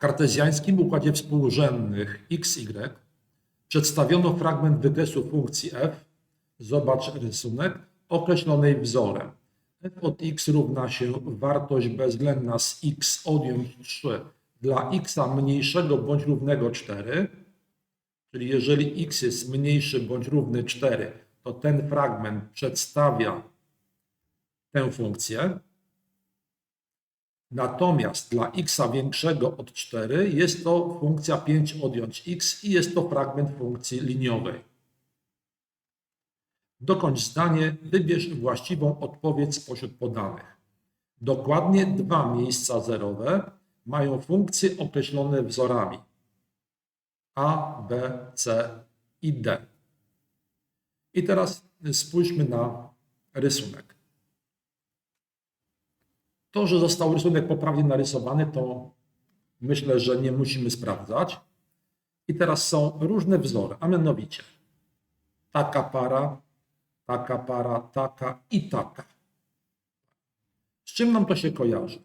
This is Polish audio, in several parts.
kartezjańskim układzie współrzędnych x, y przedstawiono fragment wykresu funkcji f, zobacz rysunek, określonej wzorem. f od x równa się wartość bezwzględna z x odjąć 3 dla x mniejszego bądź równego 4, czyli jeżeli x jest mniejszy bądź równy 4, to ten fragment przedstawia tę funkcję. Natomiast dla x większego od 4 jest to funkcja 5 odjąć x i jest to fragment funkcji liniowej. Dokończ zdanie, wybierz właściwą odpowiedź spośród podanych. Dokładnie dwa miejsca zerowe mają funkcje określone wzorami a, b, c i d. I teraz spójrzmy na rysunek. To, że został rysunek poprawnie narysowany, to myślę, że nie musimy sprawdzać. I teraz są różne wzory, a mianowicie taka para, taka para, taka i taka. Z czym nam to się kojarzy?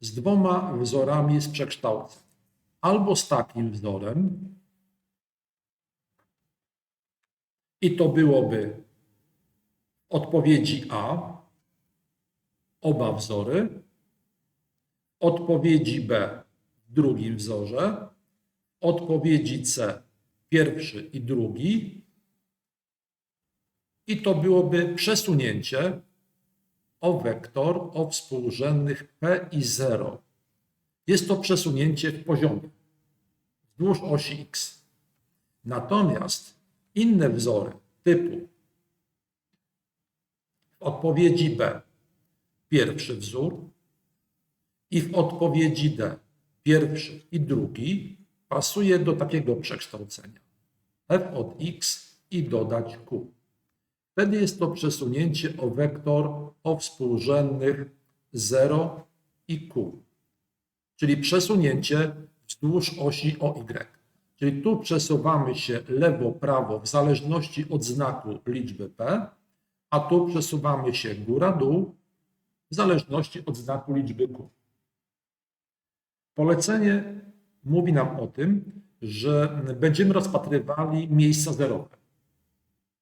Z dwoma wzorami z przekształceń. Albo z takim wzorem, i to byłoby odpowiedzi A, oba wzory, odpowiedzi B w drugim wzorze, odpowiedzi C pierwszy i drugi i to byłoby przesunięcie o wektor o współrzędnych P i 0. Jest to przesunięcie w poziomie wzdłuż osi X. Natomiast inne wzory typu w odpowiedzi B pierwszy wzór i w odpowiedzi D pierwszy i drugi pasuje do takiego przekształcenia f od x i dodać q. Wtedy jest to przesunięcie o wektor o współrzędnych 0 i q, czyli przesunięcie wzdłuż osi OY. Czyli tu przesuwamy się lewo, prawo w zależności od znaku liczby p, a tu przesuwamy się góra, dół w zależności od znaku liczby q. Polecenie mówi nam o tym, że będziemy rozpatrywali miejsca zerowe.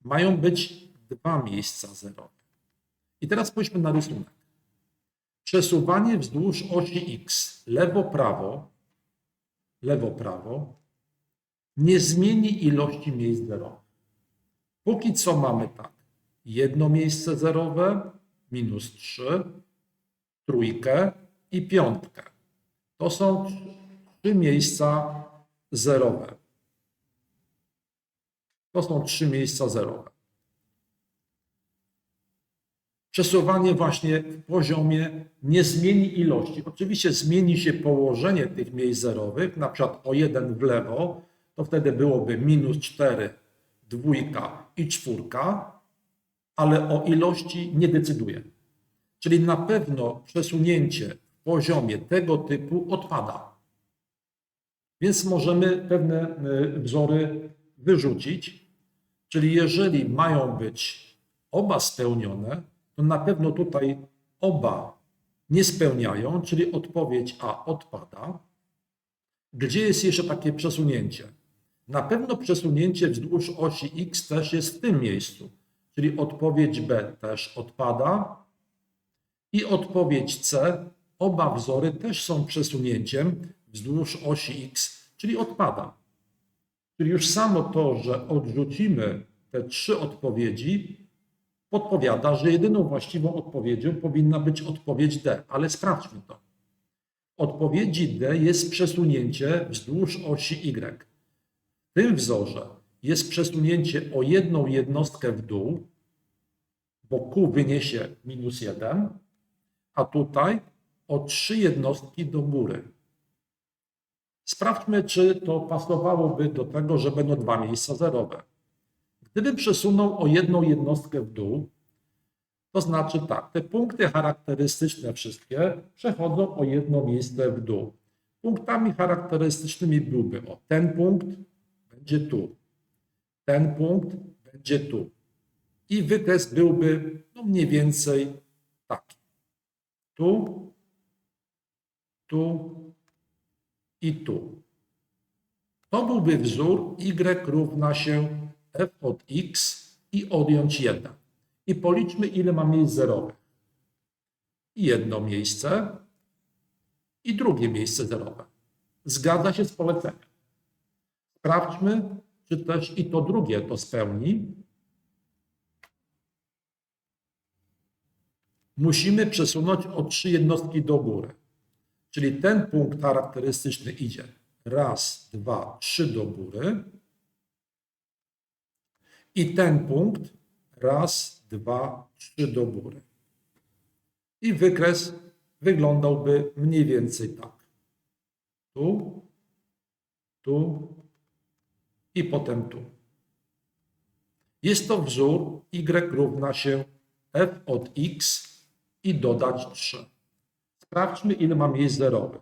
Mają być dwa miejsca zerowe. I teraz spójrzmy na rysunek. Przesuwanie wzdłuż osi x lewo-prawo, lewo-prawo nie zmieni ilości miejsc zerowych. Póki co mamy tak. Jedno miejsce zerowe, minus 3, trójkę i piątkę. To są trzy miejsca zerowe. To są trzy miejsca zerowe. Przesuwanie właśnie w poziomie nie zmieni ilości. Oczywiście zmieni się położenie tych miejsc zerowych, na przykład o jeden w lewo, to wtedy byłoby minus 4, dwójka i czwórka, ale o ilości nie decyduje. Czyli na pewno przesunięcie poziomie tego typu odpada. Więc możemy pewne y, wzory wyrzucić. Czyli jeżeli mają być oba spełnione, to na pewno tutaj oba nie spełniają, czyli odpowiedź A odpada. Gdzie jest jeszcze takie przesunięcie? Na pewno przesunięcie wzdłuż osi X też jest w tym miejscu, czyli odpowiedź B też odpada i odpowiedź C. Oba wzory też są przesunięciem wzdłuż osi X, czyli odpada. Czyli już samo to, że odrzucimy te trzy odpowiedzi, podpowiada, że jedyną właściwą odpowiedzią powinna być odpowiedź D, ale sprawdźmy to. Odpowiedzi D jest przesunięcie wzdłuż osi Y. W tym wzorze jest przesunięcie o jedną jednostkę w dół, bo Q wyniesie minus 1, a tutaj o trzy jednostki do góry. Sprawdźmy, czy to pasowałoby do tego, że będą dwa miejsca zerowe. Gdybym przesunął o jedną jednostkę w dół, to znaczy tak, te punkty charakterystyczne wszystkie przechodzą o jedno miejsce w dół. Punktami charakterystycznymi byłby o ten punkt, będzie tu. Ten punkt będzie tu. I wykres byłby no mniej więcej taki. Tu, tu i tu. To byłby wzór y równa się f od x i odjąć 1. I policzmy, ile ma miejsc zerowych. Jedno miejsce i drugie miejsce zerowe. Zgadza się z poleceniem. Sprawdźmy, czy też i to drugie to spełni. Musimy przesunąć o trzy jednostki do góry. Czyli ten punkt charakterystyczny idzie raz, dwa, trzy do góry. I ten punkt raz, dwa, trzy do góry. I wykres wyglądałby mniej więcej tak. Tu, tu i potem tu. Jest to wzór y równa się f od x i dodać 3. Sprawdźmy, ile ma miejsc zerowych.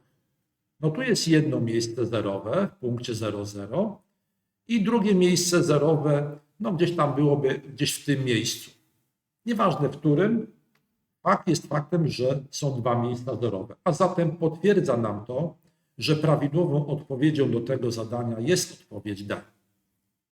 No tu jest jedno miejsce zerowe w punkcie 00 i drugie miejsce zerowe, no gdzieś tam byłoby, gdzieś w tym miejscu. Nieważne w którym, fakt jest faktem, że są dwa miejsca zerowe. A zatem potwierdza nam to, że prawidłową odpowiedzią do tego zadania jest odpowiedź D.